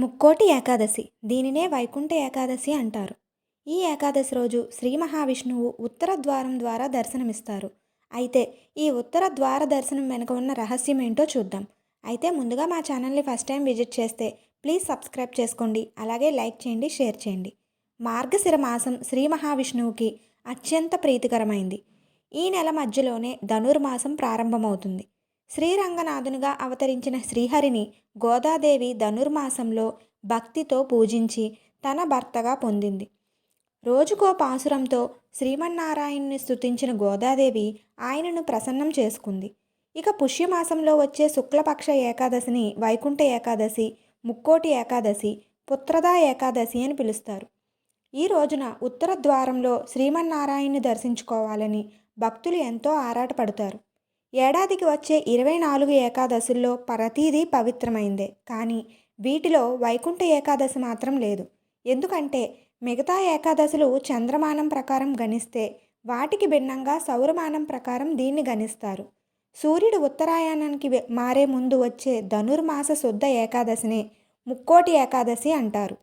ముక్కోటి ఏకాదశి. దీనినే వైకుంఠ ఏకాదశి అంటారు. ఈ ఏకాదశి రోజు శ్రీ మహావిష్ణువు ఉత్తర ద్వారం ద్వారా దర్శనమిస్తారు. అయితే ఈ ఉత్తర ద్వార దర్శనం వెనుక ఉన్న రహస్యం ఏంటో చూద్దాం. అయితే ముందుగా మా ఛానల్ని ఫస్ట్ టైం విజిట్ చేస్తే ప్లీజ్ సబ్స్క్రైబ్ చేసుకోండి. అలాగే లైక్ చేయండి షేర్ చేయండి. మార్గశిర మాసం శ్రీ మహావిష్ణువుకి అత్యంత ప్రీతికరమైంది. ఈ నెల మధ్యలోనే ధనుర్మాసం ప్రారంభమవుతుంది. శ్రీరంగనాథునిగా అవతరించిన శ్రీహరిని గోదాదేవి ధనుర్మాసంలో భక్తితో పూజించి తన భర్తగా పొందింది. రోజుకో పాసురంతో శ్రీమన్నారాయణ్ణి స్తుతించిన గోదాదేవి ఆయనను ప్రసన్నం చేసుకుంది. ఇక పుష్యమాసంలో వచ్చే శుక్లపక్ష ఏకాదశిని వైకుంఠ ఏకాదశి ముక్కోటి ఏకాదశి పుత్రదా ఏకాదశి అని పిలుస్తారు. ఈ రోజున ఉత్తర ద్వారంలో శ్రీమన్నారాయణ్ణి దర్శించుకోవాలని భక్తులు ఎంతో ఆరాటపడతారు. ఏడాదికి వచ్చే ఇరవై నాలుగు ఏకాదశుల్లో ప్రతీదీ పవిత్రమైందే. కానీ వీటిలో వైకుంఠ ఏకాదశి మాత్రం లేదు. ఎందుకంటే మిగతా ఏకాదశులు చంద్రమానం ప్రకారం గణిస్తే వాటికి భిన్నంగా సౌరమానం ప్రకారం దీన్ని గణిస్తారు. సూర్యుడు ఉత్తరాయణానికి మారే ముందు వచ్చే ధనుర్మాస శుద్ధ ఏకాదశినే ముక్కోటి ఏకాదశి అంటారు.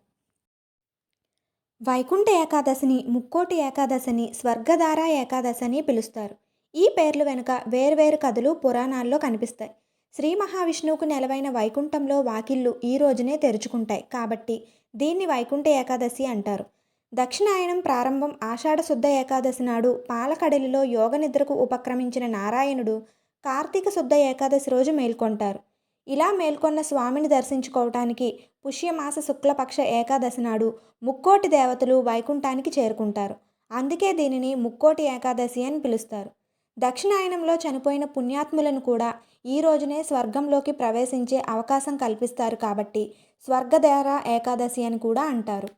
వైకుంఠ ఏకాదశిని ముక్కోటి ఏకాదశిని స్వర్గధార ఏకాదశి అని పిలుస్తారు. ఈ పేర్లు వెనుక వేర్వేరు కథలు పురాణాల్లో కనిపిస్తాయి. శ్రీ మహావిష్ణువుకు నెలవైన వైకుంఠంలో వాకిళ్ళు ఈ రోజునే తెరుచుకుంటాయి. కాబట్టి దీన్ని వైకుంఠ ఏకాదశి అంటారు. దక్షిణాయనం ప్రారంభం ఆషాఢ శుద్ధ ఏకాదశి నాడు పాలకడలిలో యోగ నిద్రకు ఉపక్రమించిన నారాయణుడు కార్తీక శుద్ధ ఏకాదశి రోజు మేల్కొంటారు. ఇలా మేల్కొన్న స్వామిని దర్శించుకోవటానికి పుష్యమాస శుక్లపక్ష ఏకాదశి నాడు ముక్కోటి దేవతలు వైకుంఠానికి చేరుకుంటారు. అందుకే దీనిని ముక్కోటి ఏకాదశి అని పిలుస్తారు. దక్షిణాయనంలో చనిపోయిన పుణ్యాత్ములను కూడా ఈ రోజునే స్వర్గంలోకి ప్రవేశించే అవకాశం కల్పిస్తారు కాబట్టి స్వర్గధార ఏకాదశి అని కూడా అంటారు.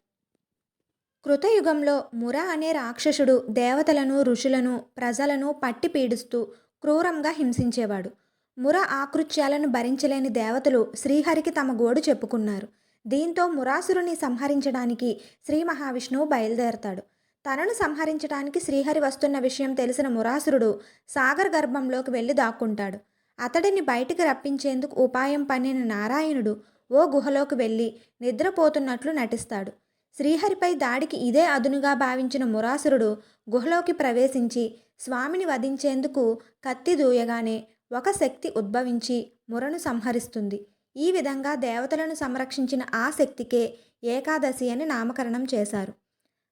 కృతయుగంలో ముర అనే రాక్షసుడు దేవతలను ఋషులను ప్రజలను పట్టి పీడిస్తూ క్రూరంగా హింసించేవాడు. ముర ఆకృత్యాలను భరించలేని దేవతలు శ్రీహరికి తమ గోడు చెప్పుకున్నారు. దీంతో మురాసురుని సంహరించడానికి శ్రీ మహావిష్ణువు బయలుదేరతాడు. తనను సంహరించడానికి శ్రీహరి వస్తున్న విషయం తెలిసిన మురాసురుడు సాగర్ గర్భంలోకి వెళ్ళి దాక్కుంటాడు. అతడిని బయటికి రప్పించేందుకు ఉపాయం పన్నిన నారాయణుడు ఓ గుహలోకి వెళ్ళి నిద్రపోతున్నట్లు నటిస్తాడు. శ్రీహరిపై దాడికి ఇదే అదునుగా భావించిన మురాసురుడు గుహలోకి ప్రవేశించి స్వామిని వధించేందుకు కత్తి దూయగానే ఒక శక్తి ఉద్భవించి మురను సంహరిస్తుంది. ఈ విధంగా దేవతలను సంరక్షించిన ఆ శక్తికే ఏకాదశి అని నామకరణం చేశారు.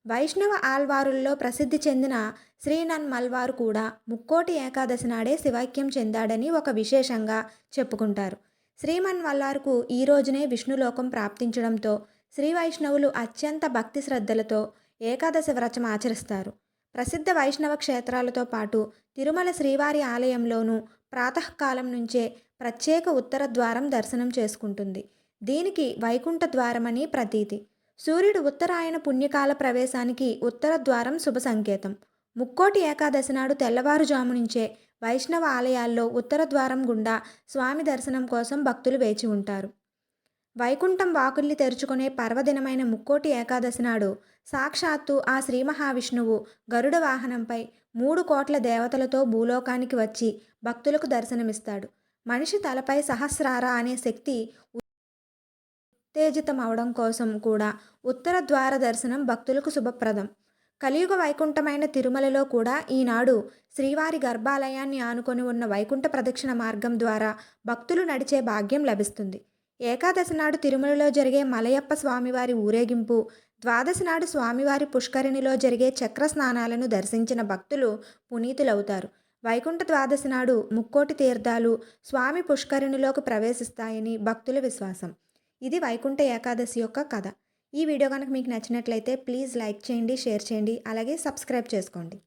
వైష్ణవ ఆల్వారుల్లో ప్రసిద్ధి చెందిన శ్రీనన్ మల్వారు కూడా ముక్కోటి ఏకాదశి నాడే శివైక్యం చెందాడని ఒక విశేషంగా చెప్పుకుంటారు. శ్రీమన్ మల్వారుకు ఈ రోజునే విష్ణులోకం ప్రాప్తించడంతో శ్రీ వైష్ణవులు అత్యంత భక్తి శ్రద్ధలతో ఏకాదశి వ్రతం ఆచరిస్తారు. ప్రసిద్ధ వైష్ణవ క్షేత్రాలతో పాటు తిరుమల శ్రీవారి ఆలయంలోనూ ప్రాతకాలం నుంచే ప్రత్యేక ఉత్తర ద్వారం దర్శనం చేసుకుంటుంది. దీనికి వైకుంఠ ద్వారమని ప్రతీతి. సూర్యుడు ఉత్తరాయణ పుణ్యకాల ప్రవేశానికి ఉత్తర ద్వారం శుభ సంకేతం. ముక్కోటి ఏకాదశి నాడు తెల్లవారుజాము నుంచే వైష్ణవ ఆలయాల్లో ఉత్తర ద్వారం గుండా స్వామి దర్శనం కోసం భక్తులు వేచి ఉంటారు. వైకుంఠం వాకుల్ని తెరుచుకునే పర్వదినమైన ముక్కోటి ఏకాదశి నాడు సాక్షాత్తు ఆ శ్రీ మహావిష్ణువు గరుడ వాహనంపై మూడు కోట్ల దేవతలతో భూలోకానికి వచ్చి భక్తులకు దర్శనమిస్తాడు. మనిషి తలపై సహస్రార అనే శక్తి ఉత్తేజితం అవడం కోసం కూడా ఉత్తర ద్వార దర్శనం భక్తులకు శుభప్రదం. కలియుగ వైకుంఠమైన తిరుమలలో కూడా ఈనాడు శ్రీవారి గర్భాలయాన్ని ఆనుకొని ఉన్న వైకుంఠ ప్రదక్షిణ మార్గం ద్వారా భక్తులు నడిచే భాగ్యం లభిస్తుంది. ఏకాదశి నాడు తిరుమలలో జరిగే మలయప్ప స్వామివారి ఊరేగింపు ద్వాదశి నాడు స్వామివారి పుష్కరిణిలో జరిగే చక్ర స్నానాలను దర్శించిన భక్తులు పునీతులవుతారు. వైకుంఠ ద్వాదశి నాడు ముక్కోటి తీర్థాలు స్వామి పుష్కరిణిలోకి ప్రవేశిస్తాయని భక్తుల విశ్వాసం. ఇది వైకుంఠ ఏకాదశి యొక్క కథ. ఈ వీడియో కనుక మీకు నచ్చినట్లయితే ప్లీజ్ లైక్ చేయండి షేర్ చేయండి అలాగే సబ్స్క్రైబ్ చేసుకోండి.